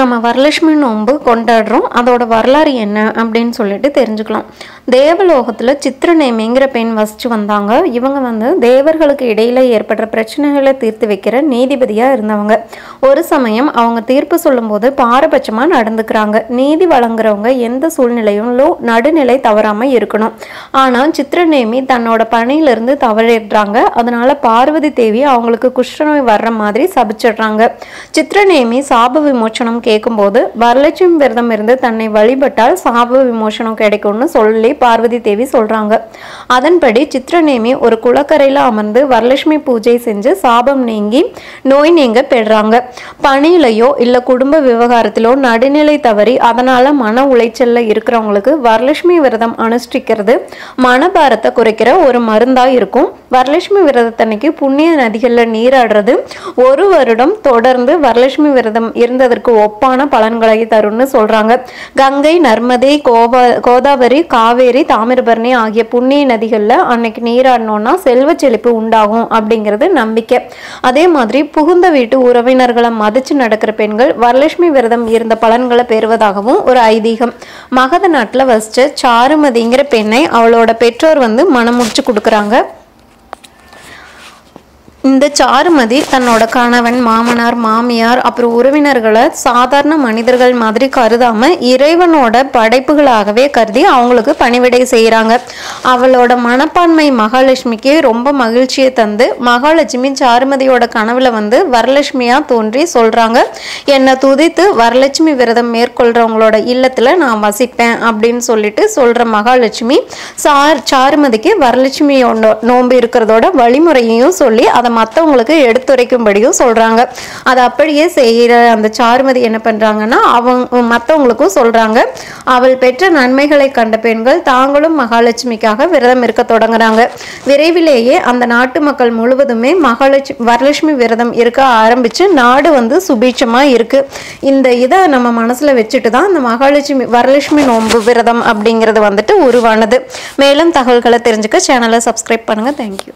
நம்ம வரலட்சுமி நோன்பு கொண்டாடுறோம். அதோட வரலாறு என்ன அப்படின்னு சொல்லிட்டு தெரிஞ்சுக்கலாம். தேவலோகத்தில் சித்திரநேமிங்கிற பெண் வசித்து வந்தாங்க. இவங்க வந்து தேவர்களுக்கு இடையில் ஏற்படுற பிரச்சனைகளை தீர்த்து வைக்கிற நீதிபதியாக இருந்தவங்க. ஒரு சமயம் அவங்க தீர்ப்பு சொல்லும்போது பாரபட்சமாக நடந்துக்கிறாங்க. நீதி வழங்குறவங்க எந்த சூழ்நிலையிலும் நடுநிலை தவறாமல் இருக்கணும். ஆனால் சித்திரநேமி தன்னோட பணியிலிருந்து தவறிடுறாங்க. அதனால் பார்வதி தேவி அவங்களுக்கு குஷ்டநோய் வர்ற மாதிரி சபிச்சிடுறாங்க. சித்திரநேமி சாப விமோச்சனம் கேட்கும்போது வரலட்சுமி விரதம் இருந்து தன்னை வழிபட்டால் சாப விமோசனம் கிடைக்கும்னு சொல்லி பார்வதி தேவி சொல்றாங்க. அதன்படி சித்திரநேமி ஒரு குளக்கரையில் அமர்ந்து வரலட்சுமி பூஜை செஞ்சு சாபம் நீங்கி நோய் நீங்க பெறாங்க. பணியிலையோ இல்ல குடும்ப விவகாரத்திலோ நடுநிலை தவறி அதனால மன உளைச்சல்ல இருக்கிறவங்களுக்கு வரலட்சுமி விரதம் அனுஷ்டிக்கிறது மனபாரத்தை குறைக்கிற ஒரு மருந்தா இருக்கும். வரலட்சுமி விரதத்தன்னைக்கு புண்ணிய நதிகளில் நீராடுறது. ஒரு வருடம் தொடர்ந்து வரலட்சுமி விரதம் இருந்ததற்கு ஒப்பான பலன்களை தரும்னு சொல்றாங்க. கங்கை நர்மதை கோவா கோதாவரி காவேரி தாமிரபரணி ஆகிய புண்ணிய நதிகளில் அன்னைக்கு நீராடினோன்னா செல்வ செழிப்பு உண்டாகும் அப்படிங்கிறது நம்பிக்கை. அதே மாதிரி புகுந்த வீட்டு உறவினர்களை மதிச்சு நடக்கிற பெண்கள் வரலட்சுமி விரதம் இருந்த பலன்களை பெறுவதாகவும் ஒரு ஐதீகம். மகத நாட்டில் வசித்த சாருமதிங்கிற பெண்ணை அவளோட பெற்றோர் வந்து மனம் முடிச்சு கொடுக்குறாங்க. இந்த சாருமதி தன்னோட கணவன் மாமனார் மாமியார் அப்புறம் உறவினர்களை சாதாரண மனிதர்கள் மாதிரி கருதாம இறைவனோட படைப்புகளாகவே கருதி அவங்களுக்கு பணிவிடை செய்கிறாங்க அவளோட மனப்பான்மை மகாலட்சுமிக்கு ரொம்ப மகிழ்ச்சியை தந்து மகாலட்சுமி சாருமதியோட கனவுல வந்து வரலட்சுமியா தோன்றி சொல்றாங்க. என்னை துதித்து வரலட்சுமி விரதம் மேற்கொள்றவங்களோட இல்லத்துல நான் வசிப்பேன் அப்படின்னு சொல்லிட்டு சொல்ற மகாலட்சுமி சார் சாருமதிக்கு வரலட்சுமியோட நோன்பு இருக்கிறதோட வழிமுறையையும் சொல்லி அதை மற்றவங்களுக்கு எடுத்துரைக்கும்படியும் சொல்றாங்க. அதை அப்படியே செய்கிற அந்த சாருமதி என்ன பண்றாங்கன்னா அவங்க மற்றவங்களுக்கும் சொல்றாங்க. அவள் பெற்ற நன்மைகளை கண்ட பெண்கள் தாங்களும் மகாலட்சுமிக்காக விரதம் இருக்க தொடங்குறாங்க. விரைவிலேயே அந்த நாட்டு மக்கள் முழுவதுமே மகாலட்சுமி வரலட்சுமி விரதம் இருக்க ஆரம்பிச்சு நாடு வந்து சுபீட்சமாக இருக்கு. இந்த இதை நம்ம மனசில் வச்சுட்டு தான் இந்த மகாலட்சுமி வரலட்சுமி நோன்பு விரதம் அப்படிங்கிறது வந்துட்டு உருவானது. மேலும் தகவல்களை தெரிஞ்சுக்க சேனலை சப்ஸ்கிரைப் பண்ணுங்க. தேங்க்யூ